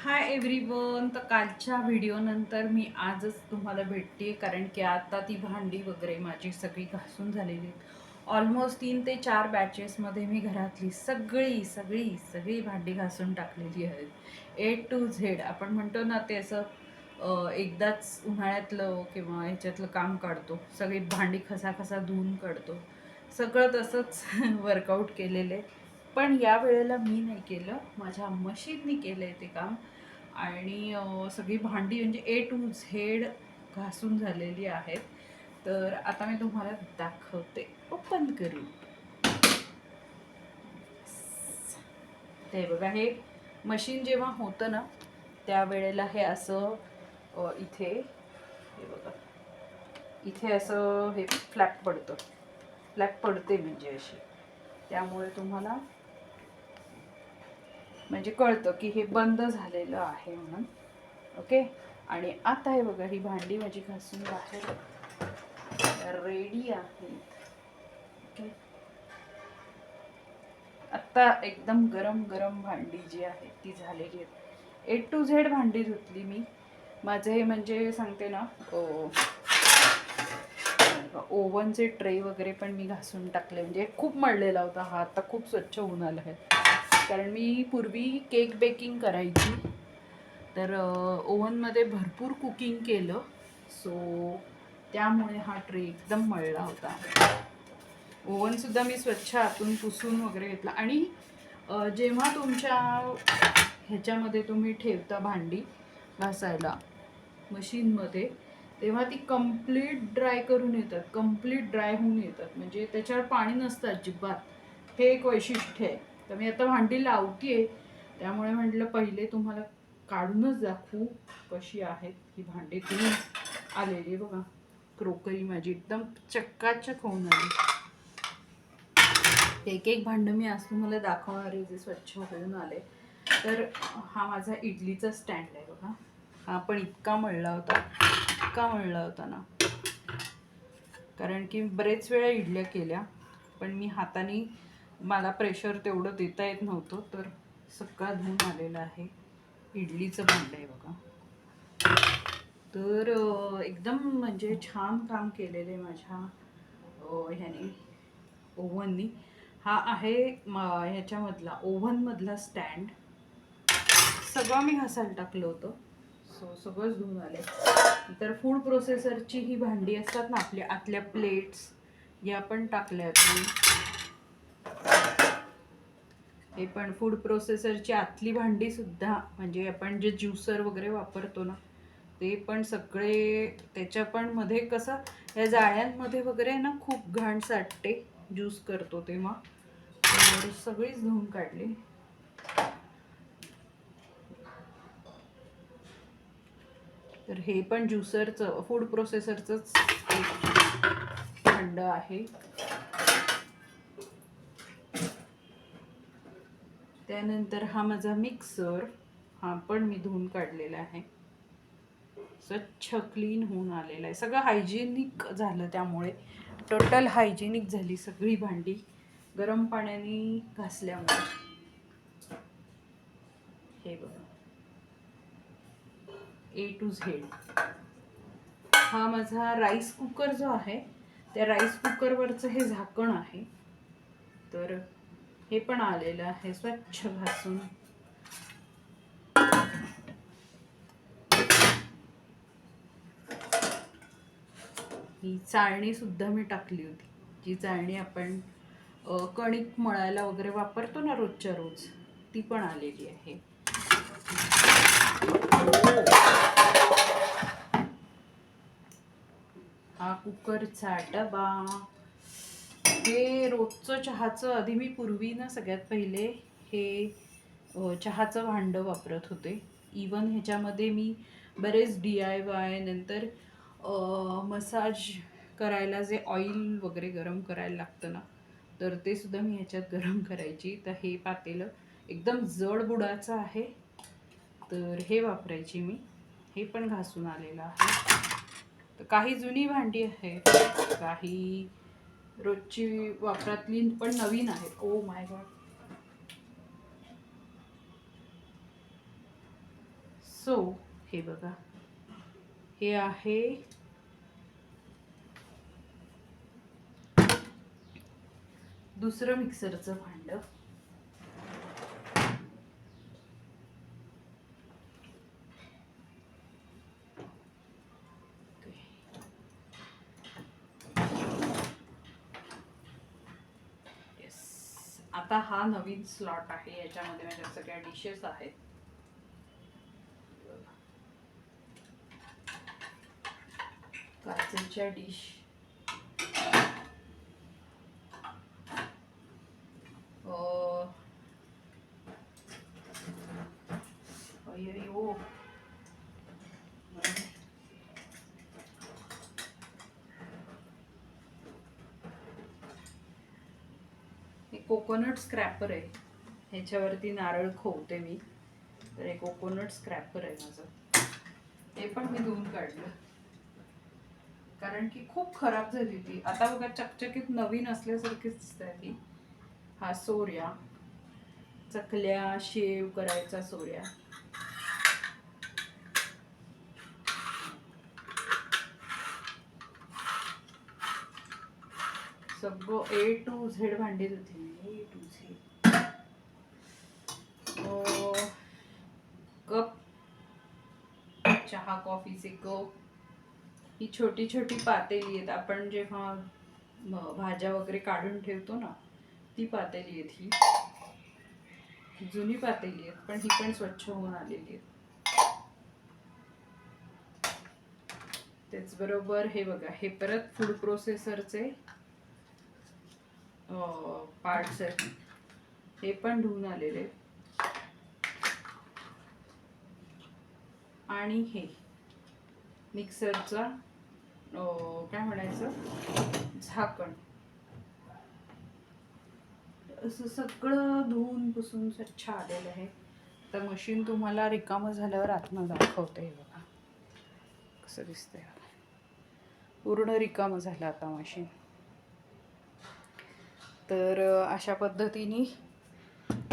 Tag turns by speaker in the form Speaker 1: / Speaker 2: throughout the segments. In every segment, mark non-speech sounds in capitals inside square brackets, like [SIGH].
Speaker 1: Hi everyone तर कालच्या व्हिडिओनंतर मी आजच तुम्हाला भेटते कारण की आता ती भांडी वगैरे माझी सगळी घासून झालेली ऑलमोस्ट तीन ते चार बॅचेसमध्ये मी घरातली सगळी सगळी सगळी भांडी घासून टाकलेली आहेत. ए टू झेड आपण म्हणतो ना ते असं एकदाच उन्हाळ्यातलं किंवा ह्याच्यातलं काम काढतो. सगळी भांडी खसाखसा धुवून काढतो. सगळं तसंच [LAUGHS] वर्कआउट केलेलं आहे. पण या वेळेला मी नाही केलं. माझ्या मशीननी केलं आहे ते काम. आणि सगळी भांडी म्हणजे ए टू झेड घासून झालेली आहेत. तर आता मी तुम्हाला दाखवते. ओपन करू. ते बघा हे मशीन जेव्हा होतं ना त्यावेळेला हे असं इथे हे बघा. इथे असं हे फ्लॅप पडतं. फ्लॅप पडते म्हणजे अशी. त्यामुळे तुम्हाला म्हणजे कळतं की हे बंद झालेलं आहे म्हणून. ओके? आणि आता हे बघा ही भांडी माझी घासून बाहेर रेडी आहे ओके? आत्ता एकदम गरम गरम भांडी जी आहे ती झालेली आहे ए टू झेड भांडी धुतली मी. माझे हे म्हणजे सांगते ना ओव्हनचे ट्रे वगैरे पण मी घासून टाकले. म्हणजे खूप मळलेला होता हा. आता खूप स्वच्छ होऊन आला आहे. कारण मी पूर्वी केक बेकिंग करायची. तर ओव्हनमध्ये भरपूर कुकिंग केलं. सो त्यामुळे हा ट्रे एकदम मळला होता. ओव्हनसुद्धा मी स्वच्छ आतून पुसून वगैरे घेतला. आणि जेव्हा तुमच्या ह्याच्यामध्ये तुम्ही ठेवता भांडी घासायला मशीनमध्ये तेव्हा ती कंप्लीट ड्राय करून येतात. कंप्लीट ड्राय होऊन येतात. म्हणजे त्याच्यावर पाणी नसतं अजिबात. हे एक वैशिष्ट्य आहे. तर मी आता भांडी लावते त्यामुळे म्हटलं पहिले तुम्हाला काढूनच दाखवू कशी आहेत ही भांडी. तुम्ही आलेली बघा. क्रोकरी माझी एकदम चक्काचक होऊन आली. एक एक भांडं मी आज तुम्हाला दाखवणार आहे जे स्वच्छ होऊन आले. तर हा माझा इडलीचा स्टँड आहे बघा. हा पण इतका मळला होता. इतका मळला होता ना. कारण की बरेच वेळा इडल्या केल्या पण मी हाताने मला प्रेशर तेवढं देता येत नव्हतं तर सक्का धुवून आलेलं आहे. इडलीचं भांडं आहे बघा. तर एकदम म्हणजे छान काम केलेलं आहे माझ्या ह्याने ओव्हननी. हा आहे म ह्याच्यामधला ओव्हनमधला स्टँड. सगळं मी घासायला टाकलं होतं. सो सगळंच धुवून आले तर फूड प्रोसेसरची ही भांडी असतात ना आपल्या आतल्या प्लेट्स या पण टाकल्या आहेत मी हे पण फूड प्रोसेसरची आतली भांडी सुद्धा म्हणजे आपण जे ज्युसर वगैरे वापरतो ना ते पण सगळे त्याच्या पण मध्ये कसं या जाळ्यांमध्ये वगैरे ना खूप घाण साठते ज्यूस करतो तेव्हा. तर सगळीच धुवून काढली. तर हे पण ज्युसरचं फूड प्रोसेसरचंच एक भांड आहे. त्यानंतर हा माझा मिक्सर हा पण मी धुवून काढलेला आहे. स्वच्छ क्लीन होऊन आलेला आहे. सगळं हायजेनिक झालं त्यामुळे. टोटल हायजेनिक झाली सगळी भांडी. गरम पाण्याने घासल्यामुळे. हे बघा. ए टू झेड हा माझा राईस कुकर जो आहे त्या राईस कुकरवरचं हे झाकण आहे. तर हे पण आलेलं आहे स्वच्छ भासून. ही चाळणी सुद्धा मी टाकली होती. जी चाळणी आपण कणिक मळायला वगैरे वापरतो ना रोजच्या रोज ती पण आलेली आहे. हा कुकरचा डबा. हे रोजचं चहाचं आधी मी पूर्वी ना सगळ्यात पहिले हे चहाचं भांडं वापरत होते. इवन ह्याच्यामध्ये मी बरेच डी आय वाय नंतर मसाज करायला जे ऑइल वगैरे गरम करायला लागतं ना तर ते सुद्धा मी ह्याच्यात गरम करायची. तर हे पातेलं एकदम जड बुडाचं आहे. तर हे वापरायची मी. हे पण घासून आलेलं आहे. तर काही जुनी भांडी आहेत काही रोजची वापरातली पण नवीन आहेत. ओ माय गॉड सो हे बघा. हे आहे दुसरं मिक्सरचं भांडं. आता हा नवीन स्लॉट आहे याच्यामध्ये माझ्या सगळ्या डिशेस आहेत. काचेच्या डिश अय्यो हे कोकोनट स्क्रॅपर आहे. ह्याच्यावरती नारळ खोवते मी. तर हे कोकोनट स्क्रॅपर आहे माझं. हे पण मी धुवून काढलं. कारण की खूप खराब झाली ती आता बघा चकचकीत नवीन असल्यासारखीच आहे ती. हा सोर्या. चकल्या शेव करायचा सोर्या. सगळं ए टू झेड भांडी होते ए टू झेड कप चहा कॉफीचे कप ही छोटी छोटी पातेली आहेत. आपण जेव्हा भाज्या वगैरे काढून ठेवतो ना ती पातेली आहेत ही. जुनी पातेली आहेत पण ही पण स्वच्छ होऊन आलेली आहेत. त्याचबरोबर हे बघा हे परत फूड प्रोसेसरचे पार्ट्स आहेत. हे पण धुवून आलेले. आहेत. आणि हे मिक्सरचा काय म्हणायचं? झाकण. असं सगळं धुवून पुसून स्वच्छ आलेलं आहे. तर मशीन तुम्हाला रिकामं झाल्यावर आतनं दाखवते हे बघा. कसं दिसतंय. पूर्ण रिकामं झालं आता मशीन तर अशा पद्धतीने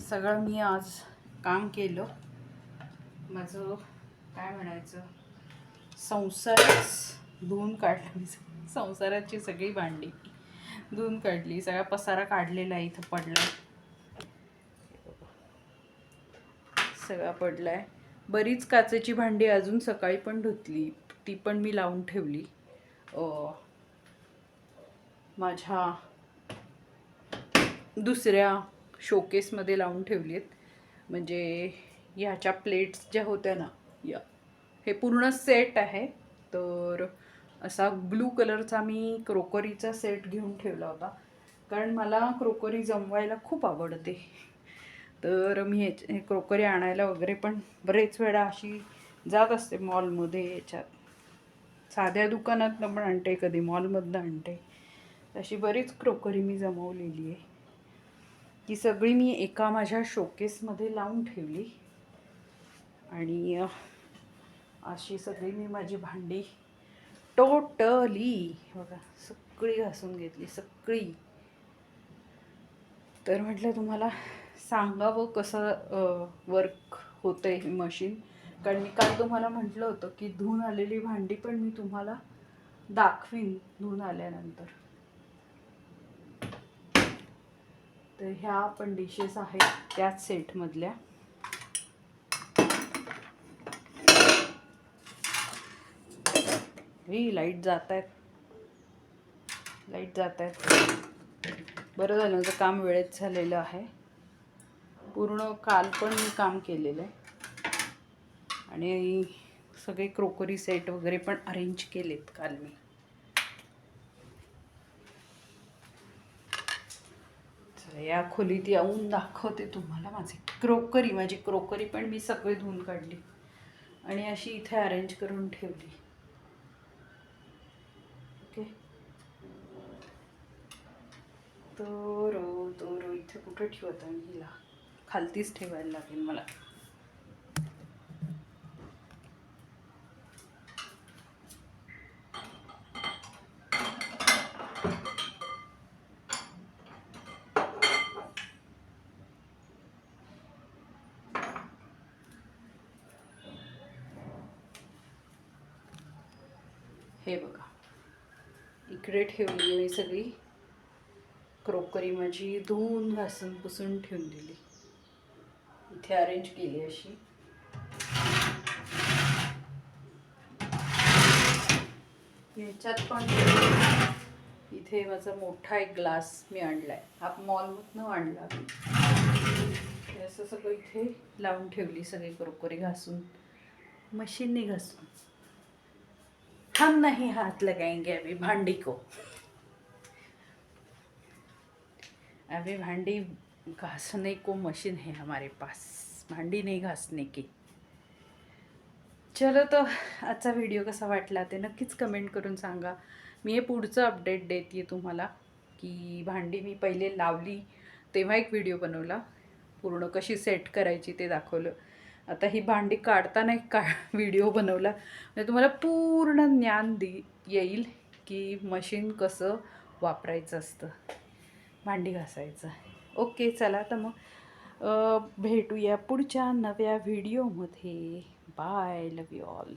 Speaker 1: सगळं मी आज काम केलं. माझं काय म्हणायचं? संसारच धुवून काढली. मी संसाराची सगळी भांडी धुवून काढली. सगळा पसारा काढलेला इथं पडला सगळा पडलाय. बरीच काचेची भांडी अजून सकाळी पण धुतली. ती पण मी लावून ठेवली. माझ्या दुसऱ्या शोकेसमध्ये लावून ठेवली आहेत म्हणजे ह्याच्या प्लेट्स ज्या होत्या ना या. हे पूर्ण सेट आहे. तर असा ब्लू कलरचा मी क्रोकरीचा सेट घेऊन ठेवला होता. कारण मला क्रोकरी जमवायला खूप आवडते. तर मी ह्याच हे क्रोकरी आणायला वगैरे पण बरेच वेळा अशी जात असते मॉलमध्ये याच्यात साध्या दुकानातनं पण आणते कधी मॉलमधनं आणते. अशी बरीच क्रोकरी मी जमवलेली आहे. ती सगळी मी एका माझ्या शोकेसमध्ये लावून ठेवली. आणि अशी सगळी मी माझी भांडी टोटली बघा सगळी घासून घेतली सगळी. तर म्हटलं तुम्हाला सांगावं कसं वर्क होतं आहे मशीन कारण मी काल तुम्हाला म्हटलं होतं की धुवून आलेली भांडी पण मी तुम्हाला दाखवीन धुवून आल्यानंतर. तर ह्या पण डिशेस आहेत त्याच सेटमधल्या ही लाइट जात आहेत लाइट जात आहेत बरं झालं तर काम वेळेत झालेलं आहे. पूर्ण काल पण मी काम केलेलं आहे. आणि सगळे क्रोकरी सेट वगैरे पण अरेंज केलेत काल मी. चला, या खोलीत येऊन दाखवते तुम्हाला माझी. क्रोकरी माझी क्रोकरी पण मी सगळी धुवून काढली. आणि अशी इथे अरेंज करून ठेवली. ओके. तर तोरो इथे कुठं ठेवत आहे हिला? खालतीच ठेवायला लागेल मला. हे बघा. इकडे ठेवली मी सगळी क्रोकरी माझी धुवून घासून पुसून ठेवून दिली इथे अरेंज केली अशी. ह्याच्यात पण इथे माझा मोठा एक ग्लास मी आणला आहे हा मॉलमधनं आणला मी. असं सगळं इथे लावून ठेवली सगळी क्रोकरी घासून. मशीनने घासून. हम नहीं हाथ लगाएंगे अभी भांडी को. अभी भांडी घासने को मशीन है हमारे पास. भांडी नहीं घासने की. चलो तर आजचा व्हिडिओ कसा वाटला ते नक्कीच कमेंट करून सांगा. मी हे पुढचं अपडेट देते तुम्हाला की भांडी मी पहिले लावली तेव्हा एक व्हिडिओ बनवला. पूर्ण कशी सेट करायची ते दाखवलं. आता ही भांडी काढताना एक का [LAUGHS] व्हिडिओ बनवला. म्हणजे तुम्हाला पूर्ण ज्ञान दे येईल की मशीन कसं वापरायचं असतं. भांडी घासायचं. ओके चला तर मग भेटूया पुढच्या नव्या व्हिडिओमध्ये बाय लव यू ऑल